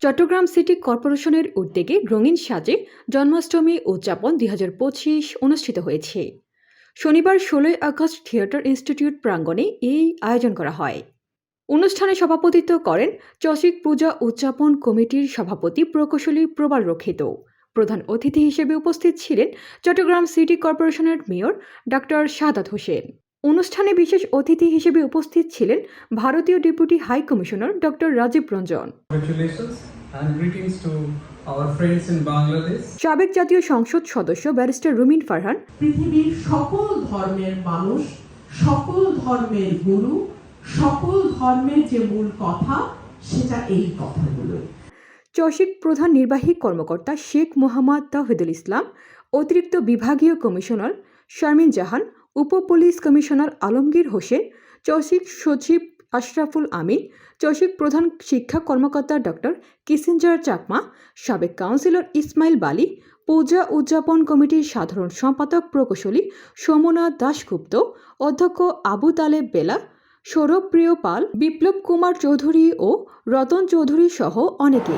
Chittagong city কর্পোরেশনের উদ্যোগে রঙিন সাজে জন্মাষ্টমী উদযাপন দুই হাজার পঁচিশ অনুষ্ঠিত হয়েছে। শনিবার ষোলোই আগস্ট থিয়েটার ইনস্টিটিউট প্রাঙ্গণে এই আয়োজন করা হয়। অনুষ্ঠানে সভাপতিত্ব করেন চসিক পূজা উদযাপন কমিটির সভাপতি প্রকৌশলী প্রবাল রক্ষিত। প্রধান অতিথি হিসেবে উপস্থিত ছিলেন চট্টগ্রাম সিটি কর্পোরেশনের মেয়র ডক্টর সাদাত হোসেন। অনুষ্ঠানে বিশেষ অতিথি হিসেবে উপস্থিত ছিলেন ভারতীয় deputy high commissioner doctor Rajiv Ranjan. সাবেক জাতীয় সংসদ সদস্য ব্যারিস্টার রুমিন ফারহান। পৃথিবীর সকল ধর্মের মানুষ সকল ধর্মের গুরু সকল ধর্মের যে মূল কথা সেটা এই কথাগুলো চসিক প্রধান নির্বাহী কর্মকর্তা শেখ মোহাম্মদ তাহিদুল ইসলাম, অতিরিক্ত বিভাগীয় কমিশনার শারমিন জাহান উপ পুলিশ কমিশনার আলমগীর হোসেন চসিক সচিব আশরাফুল আমিন চসিক প্রধান শিক্ষা কর্মকর্তা ডক্টর কিসেঞ্জার চাকমা, সাবেক কাউন্সিলর ইসমাইল বালি, পূজা উদযাপন কমিটির সাধারণ সম্পাদক প্রকৌশলী সোমনাথ দাশগুপ্ত, অধ্যক্ষ আবু তালেব বেলা, সৌরভ প্রিয় পাল বিপ্লব কুমার চৌধুরী ও রতন চৌধুরী সহ অনেকে